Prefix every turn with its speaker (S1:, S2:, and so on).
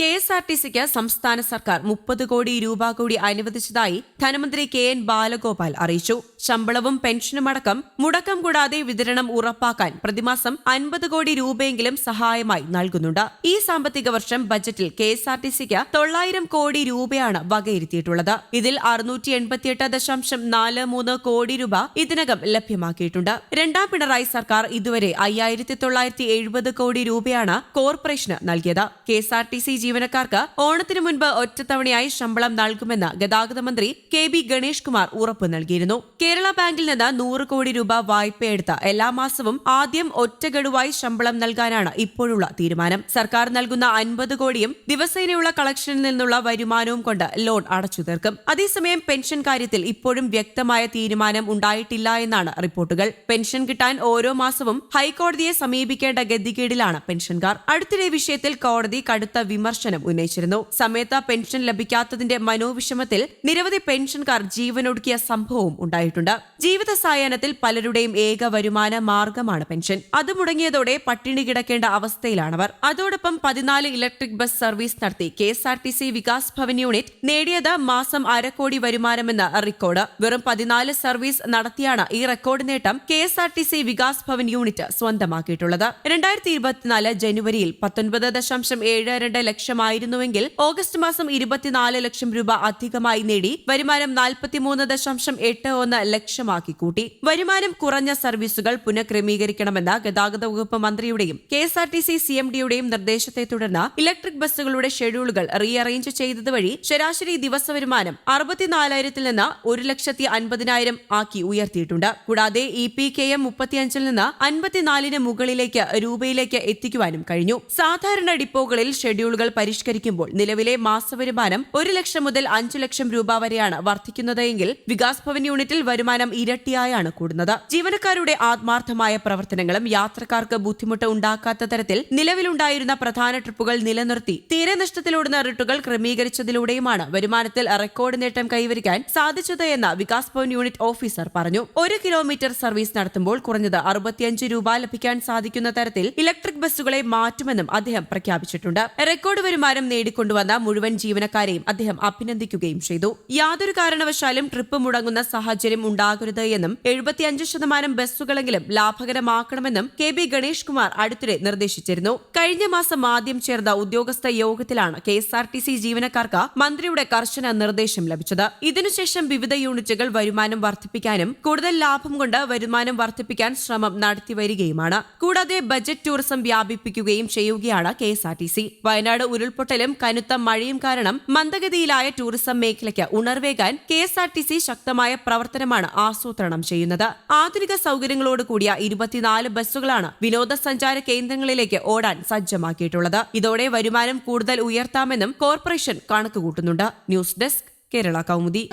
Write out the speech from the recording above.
S1: K S R T സിക്ക് സംസ്ഥാന സർക്കാർ മുപ്പത് കോടി രൂപ കൂടി അനുവദിച്ചതായി ധനമന്ത്രി കെ എൻ ബാലഗോപാൽ അറിയിച്ചു. ശമ്പളവും പെൻഷനുമടക്കം മുടക്കം കൂടാതെ വിതരണം ഉറപ്പാക്കാൻ പ്രതിമാസം അൻപത് കോടി രൂപയെങ്കിലും സഹായമായി നൽകുന്നുണ്ട്. ഈ സാമ്പത്തിക വർഷം ബജറ്റിൽ കെ എസ് ആർ ടി സിക്ക് തൊള്ളായിരം കോടി രൂപയാണ് വകയിരുത്തിയിട്ടുള്ളത്. ഇതിൽ അറുന്നൂറ്റി എൺപത്തിയെട്ട് ദശാംശം നാല് മൂന്ന് കോടി രൂപ ഇതിനകം ലഭ്യമാക്കിയിട്ടുണ്ട്. രണ്ടാം പിണറായി സർക്കാർ ഇതുവരെ അയ്യായിരത്തി തൊള്ളായിരത്തി എഴുപത് കോടി രൂപയാണ് കോർപ്പറേഷന് നൽകിയത്. K S R T C ജീവനക്കാർക്ക് ഓണത്തിനു മുൻപ് ഒറ്റത്തവണയായി ശമ്പളം നൽകുമെന്ന് ഗതാഗത മന്ത്രി കെ ബി ഗണേഷ് കുമാർ ഉറപ്പ് നൽകിയിരുന്നു. കേരള ബാങ്കിൽ നിന്ന് നൂറ് കോടി രൂപ വായ്പയെടുത്ത് എല്ലാ മാസവും ആദ്യം ഒറ്റഗഡുവായി ശമ്പളം നൽകാനാണ് ഇപ്പോഴുള്ള തീരുമാനം. സർക്കാർ നൽകുന്ന അൻപത് കോടിയും ദിവസേനയുള്ള കളക്ഷനിൽ നിന്നുള്ള വരുമാനവും കൊണ്ട് ലോൺ അടച്ചു തീർക്കും. അതേസമയം പെൻഷൻ കാര്യത്തിൽ ഇപ്പോഴും വ്യക്തമായ തീരുമാനം ഉണ്ടായിട്ടില്ല എന്നാണ് റിപ്പോർട്ടുകൾ. പെൻഷൻ കിട്ടാൻ ഓരോ മാസവും ഹൈക്കോടതിയെ സമീപിക്കേണ്ട ഗതികേടിലാണ് പെൻഷൻകാർ. അടുത്തിടെ വിഷയത്തിൽ കോടതി കടുത്ത വിമർശനം ഉന്നയിച്ചിരുന്നു. സമയത്ത് പെൻഷൻ ലഭിക്കാത്തതിന്റെ മനോവിഷമത്തിൽ നിരവധി പെൻഷൻകാർ ജീവനൊടുക്കിയ സംഭവവും ഉണ്ടായിട്ടുണ്ട്. ജീവിത സായാഹ്നത്തിൽ പലരുടെയും ഏക വരുമാന മാർഗമാണ് പെൻഷൻ. അത് മുടങ്ങിയതോടെ പട്ടിണി കിടക്കേണ്ട അവസ്ഥയിലാണവർ. അതോടൊപ്പം പതിനാല് ഇലക്ട്രിക് ബസ് സർവീസ് നടത്തി K S R T C Vikas Bhavan unit നേടിയത് മാസം അരക്കോടി വരുമാനമെന്ന റെക്കോർഡ്. വെറും പതിനാല് സർവീസ് നടത്തിയാണ് ഈ റെക്കോർഡ് നേട്ടം K S R T C Vikas Bhavan unit സ്വന്തമാക്കിയിട്ടുള്ളത്. രണ്ടായിരത്തി ഇരുപത്തിനാല് ജനുവരിയിൽ പത്തൊൻപത് ദശാംശം ഏഴ് രണ്ട് ലക്ഷമായിരുന്നുവെങ്കിൽ ഓഗസ്റ്റ് മാസം ഇരുപത്തിനാല് ലക്ഷം രൂപ അധികമായി നേടി വരുമാനം നാൽപ്പത്തിമൂന്ന് ദശാംശം എട്ട് ഒന്ന് ലക്ഷമാക്കി കൂട്ടി. വരുമാനം കുറഞ്ഞ സർവീസുകൾ പുനഃക്രമീകരിക്കണമെന്ന ഗതാഗത വകുപ്പ് മന്ത്രിയുടെയും K S R T C C M ഡിയുടെയും നിർദ്ദേശത്തെ തുടർന്ന് ഇലക്ട്രിക് ബസ്സുകളുടെ ഷെഡ്യൂളുകൾ റീഅറേഞ്ച് ചെയ്തത് വഴി ശരാശരി ദിവസ വരുമാനം അറുപത്തിനാലായിരത്തിൽ നിന്ന് ഒരു ലക്ഷത്തി അൻപതിനായിരം ആക്കി ഉയർത്തിയിട്ടുണ്ട്. കൂടാതെ ഇ പി കെ എം മുപ്പത്തിയഞ്ചിൽ നിന്ന് അൻപത്തിനാലിന് മുകളിലേക്ക് രൂപയിലേക്ക് എത്തിക്കുവാനും കഴിഞ്ഞു. സാധാരണ ഡിപ്പോകളിൽ ഷെഡ്യൂളുകൾ പരിഷ്കരിക്കുമ്പോൾ നിലവിലെ മാസവരുമാനം ഒരു ലക്ഷം മുതൽ അഞ്ചു ലക്ഷം രൂപ വരെയാണ് വർദ്ധിക്കുന്നതെങ്കിൽ വികാസ് ഭവൻ യൂണിറ്റിൽ വരുമാനം ഇരട്ടിയായാണ് കൂടുന്നത്. ജീവനക്കാരുടെ ആത്മാർത്ഥമായ പ്രവർത്തനങ്ങളും യാത്രക്കാർക്ക് ബുദ്ധിമുട്ട് ഉണ്ടാക്കാത്ത തരത്തിൽ നിലവിലുണ്ടായിരുന്ന പ്രധാന ട്രിപ്പുകൾ നിലനിർത്തി തീരനഷ്ടത്തിലൂടുന്ന റിട്ടുകൾ ക്രമീകരിച്ചതിലൂടെയുമാണ് വരുമാനത്തിൽ റെക്കോർഡ് നേട്ടം കൈവരിക്കാൻ സാധിച്ചത് എന്ന് വികാസ് ഭവൻ യൂണിറ്റ് ഓഫീസർ പറഞ്ഞു. ഒരു കിലോമീറ്റർ സർവീസ് നടത്തുമ്പോൾ കുറഞ്ഞത് അറുപത്തിയഞ്ച് രൂപ ലഭിക്കാൻ സാധിക്കുന്ന തരത്തിൽ ഇലക്ട്രിക് ബസ്സുകളെ മാറ്റുമെന്നും അദ്ദേഹം പ്രഖ്യാപിച്ചിട്ടുണ്ട്. റെക്കോർഡ് വരുമാനം നേടിക്കൊണ്ടുവന്ന മുഴുവൻ ജീവനക്കാരെയും അദ്ദേഹം അഭിനന്ദിക്കുകയും ചെയ്തു. യാതൊരു കാരണവശാലും ട്രിപ്പ് മുടങ്ങുന്ന സാഹചര്യം ഉണ്ടാകരുത് എന്നും എഴുപത്തിയഞ്ച് ശതമാനം ബസ്സുകളെങ്കിലും ലാഭകരമാക്കണമെന്നും കെ ബി ഗണേഷ് കുമാർ അടുത്തിടെ നിർദ്ദേശിച്ചിരുന്നു. കഴിഞ്ഞ മാസം ആദ്യം ചേർന്ന ഉദ്യോഗസ്ഥ യോഗത്തിലാണ് K S R T C ജീവനക്കാർക്ക് മന്ത്രിയുടെ കർശന നിർദ്ദേശം ലഭിച്ചത്. ഇതിനുശേഷം വിവിധ യൂണിറ്റുകൾ വരുമാനം വർദ്ധിപ്പിക്കാനും കൂടുതൽ ലാഭം കൊണ്ട് വരുമാനം വർദ്ധിപ്പിക്കാൻ ശ്രമം നടത്തിവരികയുമാണ്. കൂടാതെ ബജറ്റ് ടൂറിസം വ്യാപിപ്പിക്കുകയും ചെയ്യുകയാണ് K S R T C. Wayanad ഉരുൾപൊട്ടലും കനുത്ത മഴയും കാരണം മന്ദഗതിയിലായ ടൂറിസം മേഖലയ്ക്ക് ഉണർവേകാൻ K S R T C ശക്തമായ പ്രവർത്തനമാണ് ആസൂത്രണം ചെയ്യുന്നത്. ആധുനിക സൗകര്യങ്ങളോട് കൂടിയ ഇരുപത്തിനാല് ബസ്സുകളാണ് വിനോദസഞ്ചാര കേന്ദ്രങ്ങളിലേക്ക് ഓടാൻ സജ്ജമാക്കിയിട്ടുള്ളത്. ഇതോടെ വരുമാനം കൂടുതൽ ഉയർത്താമെന്നും corporation കണക്കുകൂട്ടുന്നുണ്ട്. News desk Kerala Kaumudi.